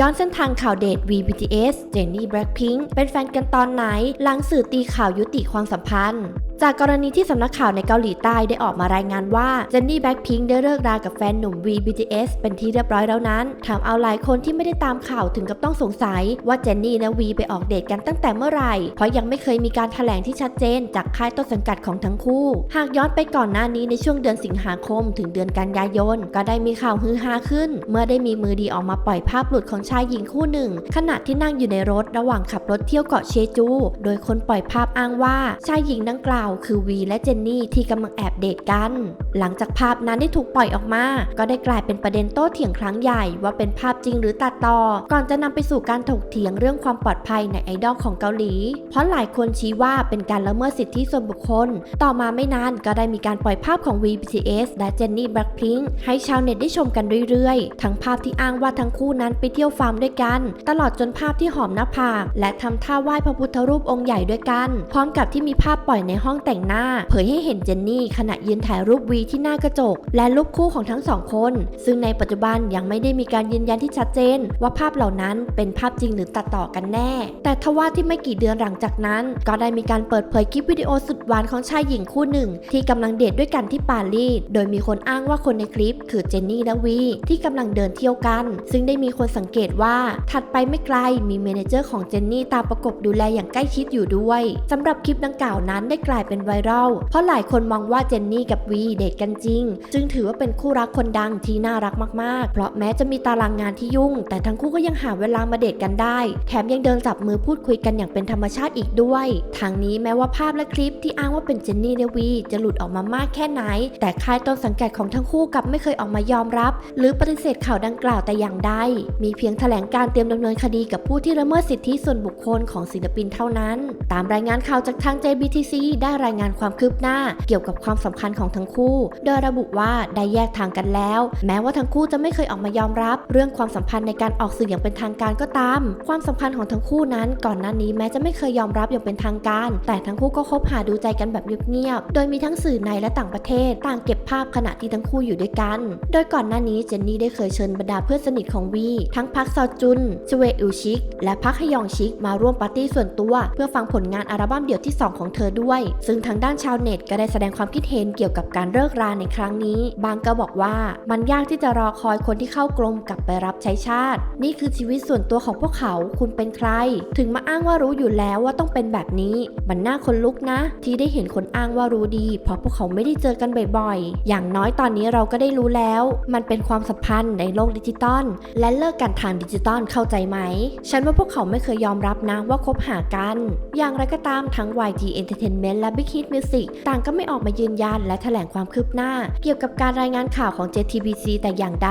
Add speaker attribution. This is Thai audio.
Speaker 1: ย้อนเส้นทางข่าวเดท VBTS เจนนี่ Blackpink เป็นแฟนกันตอนไหน หลังสื่อตีข่าวยุติความสัมพันธ์ จากกรณีที่สำนักข่าวในเกาหลีใต้ได้ออกมารายงานว่าเจนนี่แบ็คพิงได้เลิกรากับแฟนหนุ่ม VBTS เป็นที่เรียบร้อยแล้วนั้นทำเอาหลายคนที่ไม่ได้ตามข่าวถึงกับต้องสงสัย ว่าเจนนี่และวีไปออกเดทกันตั้งแต่เมื่อไหร่ เพราะยังไม่เคยมีการถแถลงที่ชัดเจน จากค่ายต้นสังกัดของทั้งคู่ หากย้อนไปก่อนหน้านี้ในช่วงเดือนสิงหาคม ถึงเดือนกันยายน ก็ได้มีข่าวฮือฮาขึ้น เมื่อได้มีมือดีออกมาปล่อยภาพหลุดของชายหญิงคู่หนึ่ง ขณะที่นั่งอยู่ในรถระหว่างขับรถเที่ยวเกาะเชจู โดยคนปล่อยภาพอ้างว่าชายหญิงดังกล่าวคือวีและเจนนี่ที่กำลังแอบเดทกัน หลังจากภาพนั้นได้ถูกปล่อยออกมา ก็ได้กลายเป็นประเด็นโต้เถียงครั้งใหญ่ว่าเป็นภาพจริงหรือตัดต่อ ก่อนจะนำไปสู่การถกเถียงเรื่องความปลอดภัยในไอดอลของเกาหลี เพราะหลายคนชี้ว่าเป็นการละเมิดสิทธิส่วนบุคคล ต่อมาไม่นานก็ได้มีการปล่อยภาพของ VBTS และเจนนี่แบล็คพิงค์ให้ชาวเน็ตได้ชมกันเรื่อยๆ ทั้งภาพที่อ้างว่าทั้งคู่นั้นไปเที่ยวฟาร์มด้วยกัน ตลอดจนภาพที่หอมหน้าผากและทำท่าไหว้พระพุทธรูปองค์ใหญ่ด้วยกัน พร้อมกับที่มีภาพปล่อยในห้องแต่งหน้า เผยให้เห็นเจนนี่ขณะยืนถ่ายรูปวีที่หน้ากระจก และรูปคู่ของทั้งสองคน ซึ่งในปัจจุบันยังไม่ได้มีการยืนยันที่ชัดเจน ว่าภาพเหล่านั้นเป็นภาพจริงหรือตัดต่อกันแน่ แต่ทว่าที่ไม่กี่เดือนหลังจากนั้น ก็ได้มีการเปิดเผยคลิปวิดีโอสุดหวานของชายหญิงคู่หนึ่ง ที่กำลังเดทด้วยกันที่ปารีสโดยมีคนอ้างว่าคนในคลิป คือเจนนี่และวีที่กำลังเดินเที่ยวกัน ซึ่งได้มีคนสังเกตว่าถัดไปไม่ไกลมีเมนเจอร์ของเจนนี่ตามประกบดูแลอย่างใกล้ชิดอยู่ด้วยสำหรับคลิปดังกล่าวนั้นได้กลายเป็นไวรัลเพราะหลายคนมองว่าเจนนี่กับวีเดทกันจริง จึงถือว่าเป็นคู่รักคนดังที่น่ารักมากๆ เพราะแม้จะมีตารางงานที่ยุ่ง แต่ทั้งคู่ก็ยังหาเวลามาเดทกันได้ แถมยังเดินจับมือพูดคุยกันอย่างเป็นธรรมชาติอีกด้วย ทางนี้แม้ว่าภาพและคลิปที่อ้างว่าเป็นเจนนี่และวีจะหลุดออกมามากแค่ไหน แต่ค่ายต้นสังกัดของทั้งคู่กลับไม่เคยออกมายอมรับ หรือปฏิเสธข่าวดังกล่าวแต่อย่างใด มีเพียงแถลงการเตรียมดำเนินคดีกับผู้ที่ละเมิดสิทธิส่วนบุคคลของศิลปินเท่านั้น ตามรายงานข่าวจากทาง JBTC ได้รายงานความคืบหน้า เกี่ยวกับความสัมพันธ์ของทั้งคู่โดยระบุว่าได้แยกทางกันแล้ว แม้ว่าทั้งคู่จะไม่เคยออกมายอมรับ เรื่องความสัมพันธ์ในการออกสื่ออย่างเป็นทางการก็ตาม ความสัมพันธ์ของทั้งคู่นั้น ก่อนหน้านี้แม้จะไม่เคยยอมรับอย่างเป็นทางการ แต่ทั้งคู่ก็คบหาดูใจกันแบบเงียบๆ โดยมีทั้งสื่อในและต่างประเทศ ต่างเก็บภาพขณะที่ทั้งคู่อยู่ด้วยกัน โดยก่อนหน้านี้เจนนี่ได้เคยเชิญบรรดาเพื่อนสนิทของวีทั้งพักซอจุนชเวอิลชิก และพักฮยองชิกมาร่วมปาร์ตี้ส่วนตัว เพื่อฟังผลงานอัลบั้มเดี่ยวที่ 2 ของเธอด้วย ซึ่งทางด้านชาวเน็ตก็ได้แสดงความคิดเห็นเกี่ยวกับการเลิกราในครั้งนี้ บางก็บอกว่ามันยากที่จะรอคอยคนที่เข้ากรมกลับไปรับใช้ชาติ นี่คือชีวิตส่วนตัวของพวกเขาคุณเป็นใคร ถึงมาอ้างว่ารู้อยู่แล้วว่าต้องเป็นแบบนี้ มันน่าคนลุกนะ ที่ได้เห็นคนอ้างว่ารู้ดี เพราะพวกเขาไม่ได้เจอกันบ่อยๆ อย่างน้อยตอนนี้เราก็ได้รู้แล้ว มันเป็นความสัมพันธ์ในโลกดิจิตอลและเลิกกันทางดิจิตอลเข้าใจไหม ฉันว่าพวกเขาไม่เคยยอมรับนะว่าคบหากัน อย่างไรก็ตามทั้ง YG Entertainment และ Big Hit Music ต่างก็ไม่ออกมายืนยันและแถลงความคืบหน้า เกี่ยวกับการรายงานข่าวของ JTBC แต่อย่างใด